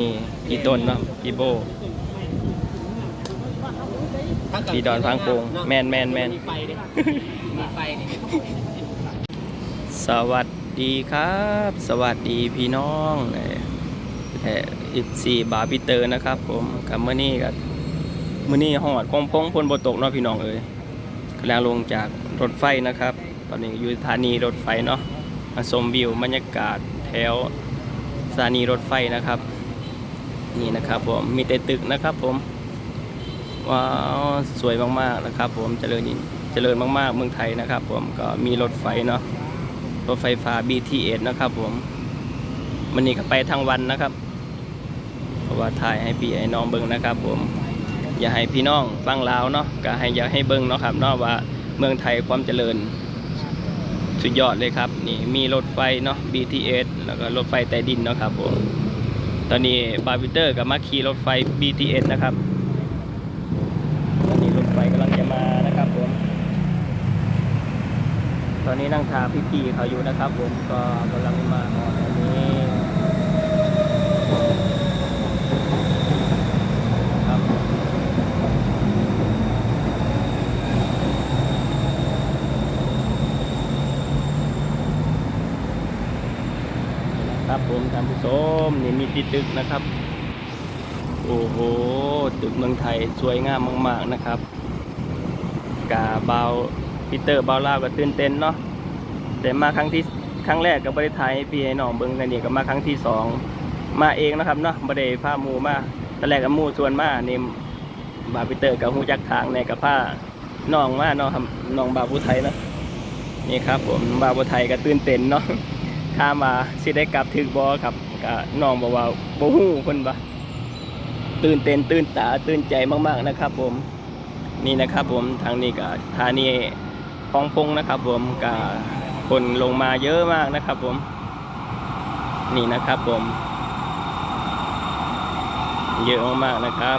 นี่พี่ต้นเนาะพี่โบ พี่ดอนพังโปงแมนแมนแมน มีไฟดิมีไฟดิสวัสดีครับ สวัสดีพี่น้องอิซีบาร์บิเตอร์นะครับ ผมกับเมื่อนี้กับเมื่อนี้หอดคงพงพลบตกเนาะพี่น้องเอ้ยกำลังลงจากรถไฟนะครับ ตอนนี้อยู่สถานีรถไฟเนาะมาชมวิวบรรยากาศแถวสถานีรถไฟนะครับ นี่นะครับผมมีแต่ตึกนะครับผมว้าวสวยมากๆนะครับ ผมเจริญยินเจริญมากๆ เมืองไทยนะครับ ผมก็มีรถไฟเนาะรถไฟฟ้า BTS นะครับ ผมมันนี่ก็ไปทั้งวันนะครับ เพราะว่าถ่ายให้พี่ให้น้องเบิ้งนะครับ ผม อย่าให้พี่น้องฟังลาวเนาะก็ให้อย่าให้เบิ้งเนาะครับเนาะว่าเมืองไทยความเจริญสุดยอดเลยครับ นี่มีรถไฟเนาะ BTS แล้วก็รถไฟใต้ดินเนาะครับผม ตอนนี้บาร์บิเตอร์กับมาขี่รถไฟ BTS นะครับ ตอนนี้รถไฟกำลังจะมานะครับผม ตอนนี้นั่งทาพี่ๆเขาอยู่นะครับผมก็กำลังมาออนนี้ครับ ครับ ผมท่านผู้ชมนี่มีติดตึกนะครับ โอ้โห ตึกเมืองไทยสวยงามมาก ๆนะครับกาเบาพีเตอร์เบาลาวก็ตื่นเต้นเนาะแต่มาครั้งที่ครั้งแรกก็บริไทยพี่ให้น้องเบิ่งนั่นนี่ก็มาครั้งที่สองมาเองนะครับเนาะบ่ได้ามูมาตอนแรกก็หมู่ชวนมานี่บาพีเตอร์กับฮู้จักทางในกับผ้าน้องมาเนาะน้องบาผู้ไทยเนาะนี่ครับผมบาผู้ไทยก็ตื่นเต้นเนาะ ถามว่าสิได้กลับถึกบ่ครับก็น้องบอกว่าบ่ฮู้เพิ่นบ่ตื่นเต้นตื่นตาตื่นใจมากๆนะครับ ผมนี่นะครับ ผมทางนี้ก็ธานีคลองพงนะครับ ผมก็คนลงมาเยอะมากนะครับ ผม นี่นะครับ ผม เยอะมากๆนะครับ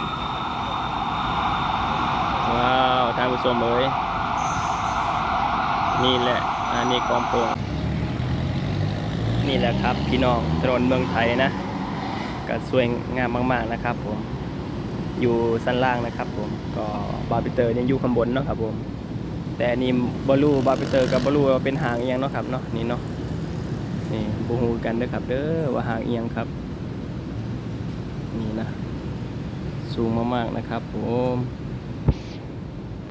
ว้าวท่านผู้ชมเอ้ยนี่แหละอันนี้คลองพง นี่แหละครับ พี่น้องถนนเมืองไทยนะก็สวยงามมาก ๆนะครับ ผม อยู่สั้นล่างนะครับ ผมก็บาร์บิเตอร์ยังอยู่ข้างบนเนาะครับผม แต่อันนี่บอลูบาร์บิเตอร์กับบอลูเป็นหางเอียงเนาะครับเนาะนี่เนาะนี่บูฮูกันเด้อครับเด้อว่าหางเอียงครับ นี่นะสูงมากๆนะครับ ผม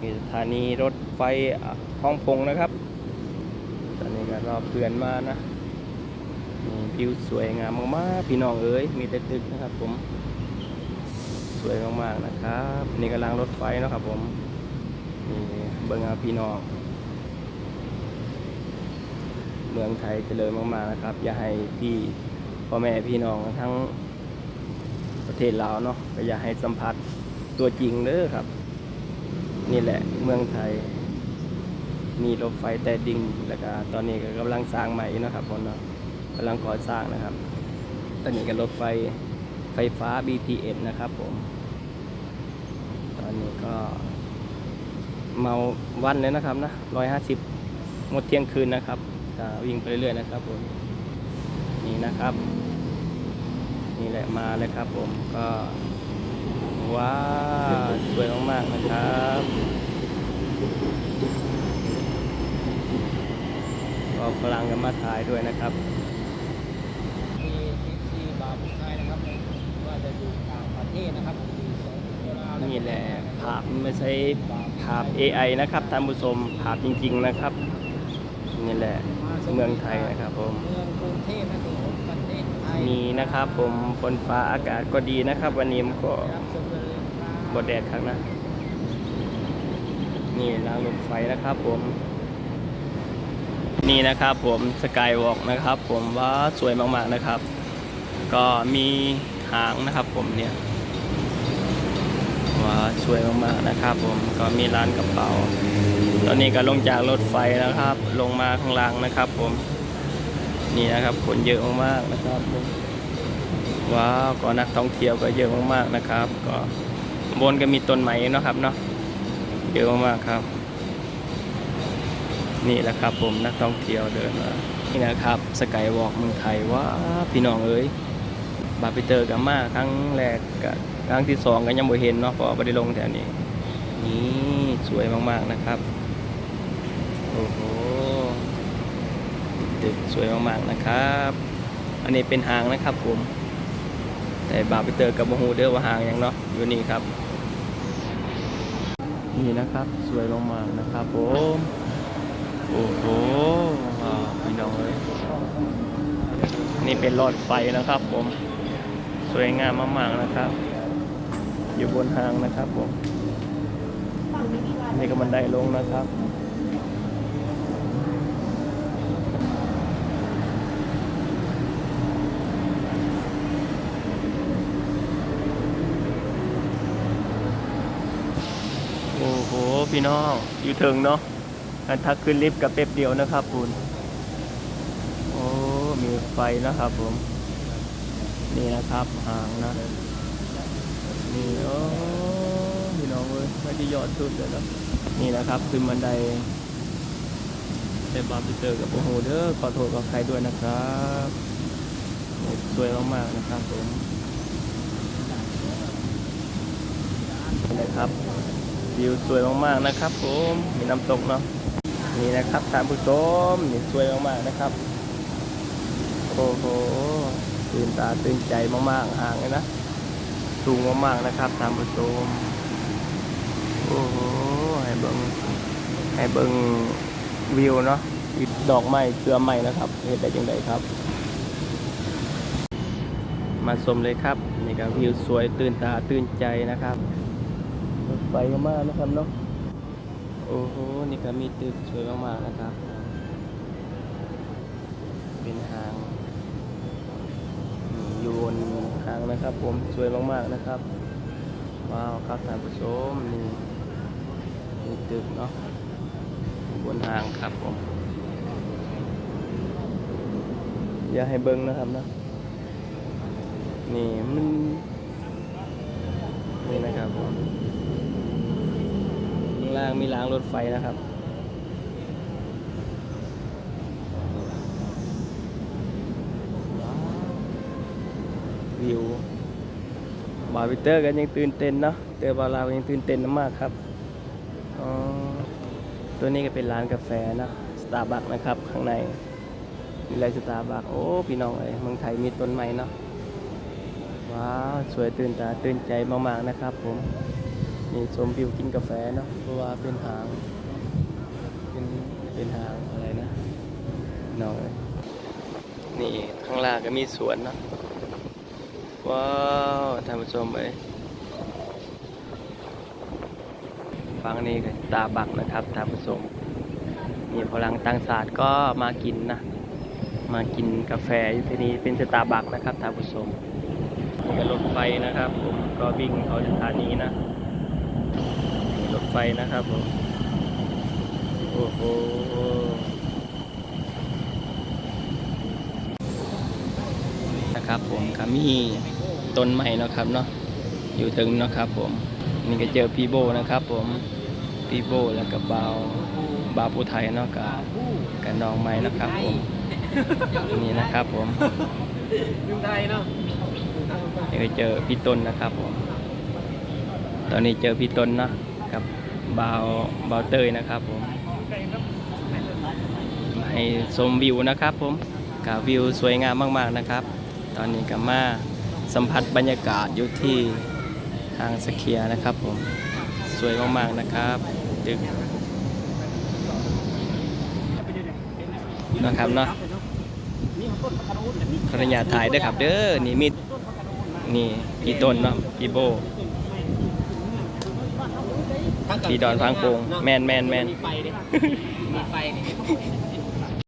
นี่สถานีรถไฟอะคลองพงนะครับ ตอนนี้ก็รอเพื่อนมานะ วิวสวยงามมากๆพี่น้องเอ๋ยมีแต่ตึกนะครับ ผม สวยมากๆนะครับนี่กำลังรถไฟนะครับ ผมนี่เบิ่งเอาพี่น้อง เมืองไทยเจริญมากๆนะครับ อย่าให้พี่พ่อแม่พี่น้องทั้งประเทศลาวเนาะก็อย่าให้สัมผัสตัวจริงเด้อครับ นี่แหละเมืองไทย มีรถไฟใต้ดินแล้วก็ตอนนี้ก็กำลังสร้างใหม่นะครับผมเนาะ กำลังก่อสร้างนะครับตอนนี้ก็รถไฟไฟฟ้า BTS นะครับผม ตอนนี้ก็ เมาวันเลยนะครับนะร้อยห้าสิบหมดเที่ยงคืนนะครับจะวิ่งไปเรื่อยๆนะครับผมนี่นะครับ นี่แหละมาเลยครับผมก็ว้าสวยมากๆนะครับก็ฝรั่งกันมาถ่ายด้วยนะครับ มีทีซีบาร์บุไทยนะครับว่าจะอยู่ต่างประเทศนะครับอยู่สองเวลา นี่แหละภาพ ไม่ใช่ภาพ AI นะครับท่านผู้ชมภาพจริง ๆนะครับ นี่แหละเมืองไทยนะครับผมเมืองกรุงเทพนะครับประเทศไทยมีนะครับผมฝนฟ้าอากาศก็ดีนะครับ วันนี้มันก็รับชมกันเลยครับบดแดดครับนะนี่รางรถไฟนะครับผม นี่นะครับผมสกายวอล์กนะครับ ผมว่าสวยมากๆนะครับ ก็มีหางนะครับผมเนี่ย ว้าสวยมากๆนะครับ ผมก็มีร้านกระเป๋า ตอนนี้ก็ลงจากรถไฟนะครับ ลงมาข้างล่างนะครับ ผมนี่นะครับคนเยอะมากๆนะครับผมว้าวก็นักท่องเที่ยวก็เยอะมากๆนะครับ ก็บนก็มีต้นไม้เนาะครับเนาะเยอะมากๆครับ นี่แหละครับผมนักท่องเที่ยวเดินมานี่นะครับสกายวอล์กเมืองไทยว้าพี่น้องเอ้ย บาร์ปิเตอกับมาครั้งแรกกับครั้งที่สองก็ยังบ่เห็นเนาะเพราะบ่ได้ลงแถวนี้ นี่สวยมากๆนะครับ โอ้โหตึกสวยมากๆนะครับ อันนี้เป็นหางนะครับผม แต่บาร์ปิเตอกับโมฮูเดอร์ว่าหางยังเนาะอยู่นี่ครับ นี่นะครับสวยมากๆนะครับผมโอ้โหพี่น้องเลยนี่เป็นหลอดไฟนะครับผม สวยงามมากๆนะครับ อยู่บนหางนะครับผมนี่ก็บันไดลงนะครับโอ้โหพี่น้องอยู่ถึงเนาะอันทักขึ้นลิฟต์กับเป๊บเดียวนะครับคุณโอ้มีไฟนะครับผม นี่นะครับหางนะ นี่โอ้พี่น้องเว้ยไม่ได้ยอดสุดเลยนะนี่นะครับขึ้นบันไดแต่บาร์บิเตอร์กับโอโหเด้อขอโทษกับใครด้วยนะครับสวยมากๆนะครับผมนี่นะครับวิวสวยมากๆนะครับ ผมมีน้ำตกเนาะนี่นะครับท่านผู้ชมนี่สวยมากๆนะครับโอ้โห ตื่นตาตื่นใจมากๆห่างเลยนะ สูงมากๆนะครับท่านผู้ชมโอ้โหให้เบิงให้เบิงวิวเนาะดอกไม้เครือไม้นะครับเห็นได้จังไดครับ มาชมเลยครับนี่ก็วิวสวยตื่นตาตื่นใจนะครับรถไฟมากนะครับเนาะโอ้โหนี่ก็มีตึกสวยมากๆนะครับ เป็นทาง อยู่บนทางนะครับ ผมสวยมากๆนะครับ ว้าวครับท่านผู้ชมนี่มีตึกเนาะบนทางครับผมอย่าให้เบิ้งนะครับนะนี่มันนี่นะครับผมข้างล่างมีรางรถไฟนะครับ วิวบาร์บิเตอร์กันยังตื่นเต้นเนาะเตอร์บาลาวยังตื่นเต้นมากครับอ๋อตัวนี้ก็เป็นร้านกาแฟนะสตาร์บัคนะครับข้างในมีอะไรสตาร์บัคโอ้พี่น้องเอ้ยเมืองไทยมีต้นไม้เนาะว้าวสวยตื่นตาตื่นใจมากๆนะครับ ผมนี่ชมวิวกินกาแฟเนาะเพราะว่าเป็นหางเป็นเป็นหางอะไรนะน้องเอ้ยนี่ข้างล่างก็มีสวนเนาะ ว้าวท่านผู้ชมเอ้ยฟังนี่ก็ตาบักนะครับท่านผู้ชมมีพลังต่างศาสตร์ก็มากินนะ มากินกาแฟอยู่ที่นี่เป็นสตาบัคนะครับท่านผู้ชมนี่ก็รถไฟนะครับ ผมก็วิ่งเขาสถานีนะรถไฟนะครับผมโอ้โหนะครับผมก็มี ต้นไม้เนาะครับเนาะอยู่ถึงเนาะครับผมนี่ก็เจอพี่โบนะครับ ผมพี่โบแล้วก็บาวบาวผู้ไทยเนาะกับกับน้องไม้นะครับ ผมนี่นะครับผมยุงไทยเนาะนี่ก็เจอพี่ต้นนะครับผม ตอนนี้เจอพี่ต้นเนาะกับบาวบาวเตยนะครับ ผมให้ชมวิวนะครับ ผมกับวิวสวยงามมาก ๆนะครับ ตอนนี้ก็มา สัมผัสบรรยากาศอยู่ที่ทางสเคียนะครับผม สวยมากๆนะครับตึกนะครับเนาะขออนุญาตถ่ายด้วยครับ เด้อนี่มีนี่พี่ต้นเนาะพี่โบพี่ดอนพังโปงแมนแมนแมนมีไฟดิมีไฟนี่